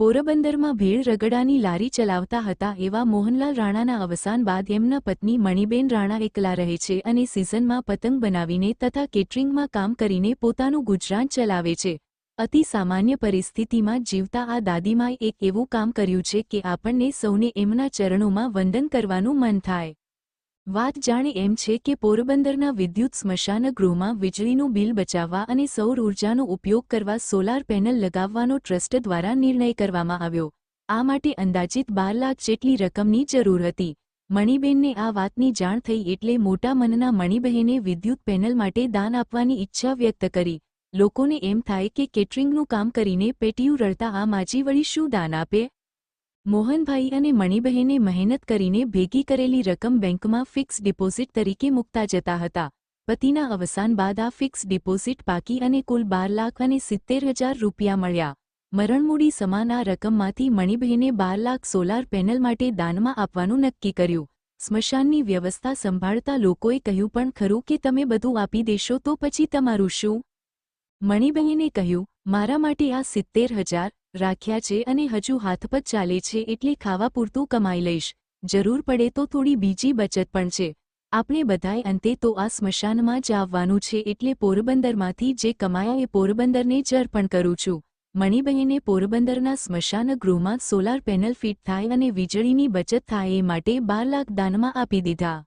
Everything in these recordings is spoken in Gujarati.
પોરબંદરમાં ભેળ રગડાની લારી ચલાવતા હતા એવા મોહનલાલ રાણાના અવસાન બાદ એમના પત્ની મણિબેન રાણા એકલા રહે છે અને સિઝનમાં પતંગ બનાવીને તથા કેટરિંગમાં કામ કરીને પોતાનું ગુજરાન ચલાવે છે. અતિ સામાન્ય પરિસ્થિતિમાં જીવતા આ દાદીમાએ એક એવું કામ કર્યું છે કે આપણને સૌને એમના ચરણોમાં વંદન કરવાનું મન થાય. વાત જાણે એમ છે કે પોરબંદરના વિદ્યુત સ્મશાન ગૃહમાં વીજળીનું બિલ બચાવવા અને સૌર ઉર્જાનો ઉપયોગ કરવા સોલાર પેનલ લગાવવાનો ટ્રસ્ટ દ્વારા નિર્ણય કરવામાં આવ્યો. આ માટે અંદાજિત બાર લાખ જેટલી રકમની જરૂર હતી. મણિબેનને આ વાતની જાણ થઈ એટલે મોટા મનના મણિબહેને વિદ્યુત પેનલ માટે દાન આપવાની ઈચ્છા વ્યક્ત કરી. લોકોને એમ થાય કે કેટરિંગનું કામ કરીને પેટીયું રડતા આ માજી વળી શું દાન આપે? મોહનભાઈ અને મણિબહેને મહેનત કરીને ભેગી કરેલી રકમ બેંકમાં ફિક્સ ડિપોઝિટ તરીકે મૂકતા જતા હતા. પતિના અવસાન બાદ આ ફિક્સ ડિપોઝિટ પાકી અને કુલ બાર લાખ અને સિત્તેર હજાર રૂપિયા મળ્યા. મરણમૂડી સમાન આ રકમમાંથી મણિબહેને બાર લાખ સોલાર પેનલ માટે દાનમાં આપવાનું નક્કી કર્યું. સ્મશાનની વ્યવસ્થા સંભાળતા લોકોએ કહ્યું, પણ ખરું કે તમે બધું આપી દેશો તો પછી તમારું શું? મણિબહેને કહ્યું, મારા માટે આ સિત્તેર હજાર રાખ્યા છે અને હજુ હાથપત ચાલે છે એટલે ખાવા પૂરતું કમાઈ લઈશ. જરૂર પડે તો થોડી બીજી બચત પણ છે. આપણે બધાય અંતે તો આ સ્મશાનમાં જ આવવાનું છે એટલે પોરબંદરમાંથી જે કમાયા એ પોરબંદરને જ અર્પણ કરું છું. મણિબહેને પોરબંદરના સ્મશાન ગૃહમાં સોલાર પેનલ ફિટ થાય અને વીજળીની બચત થાય એ માટે બાર લાખ દાનમાં આપી દીધા.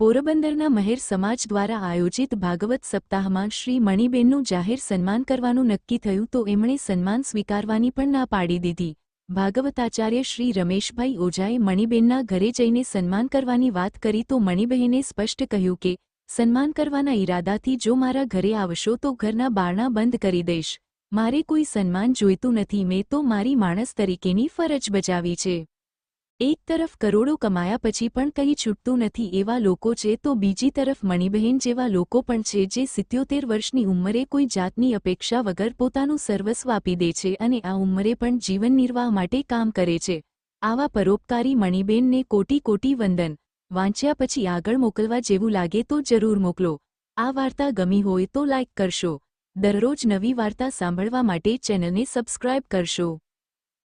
પોરબંદરના મહેર સમાજ દ્વારા આયોજિત ભાગવત સપ્તાહમાં શ્રી મણિબેનનું જાહેર સન્માન કરવાનું નક્કી થયું તો એમણે સન્માન સ્વીકારવાની પણ ના પાડી દીધી. ભાગવતાચાર્ય શ્રી રમેશભાઈ ઓઝાએ મણિબેનના ઘરે જઈને સન્માન કરવાની વાત કરી તો મણિબહેને સ્પષ્ટ કહ્યું કે, સન્માન કરવાના ઈરાદાથી જો મારા ઘરે આવશો તો ઘરના બારણા બંધ કરી દઈશ. મારે કોઈ સન્માન જોઈતું નથી, મેં તો મારી માણસ તરીકેની ફરજ બજાવી છે. એક તરફ કરોડો કમાયા પછી પણ કંઈ છૂટતું નથી એવા લોકો છે તો બીજી તરફ મણિબહેન જેવા લોકો પણ છે જે સિત્યોતેર વર્ષની ઉંમરે કોઈ જાતની અપેક્ષા વગર પોતાનું સર્વસ્વ આપી દે છે અને આ ઉંમરે પણ જીવન નિર્વાહ માટે કામ કરે છે. આવા પરોપકારી મણિબેનને કોટી કોટી વંદન. વાંચ્યા પછી આગળ મોકલવા જેવું લાગે તો જરૂર મોકલો. આ વાર્તા ગમી હોય તો લાઇક કરશો. દરરોજ નવી વાર્તા સાંભળવા માટે ચેનલને સબસ્ક્રાઇબ કરશો.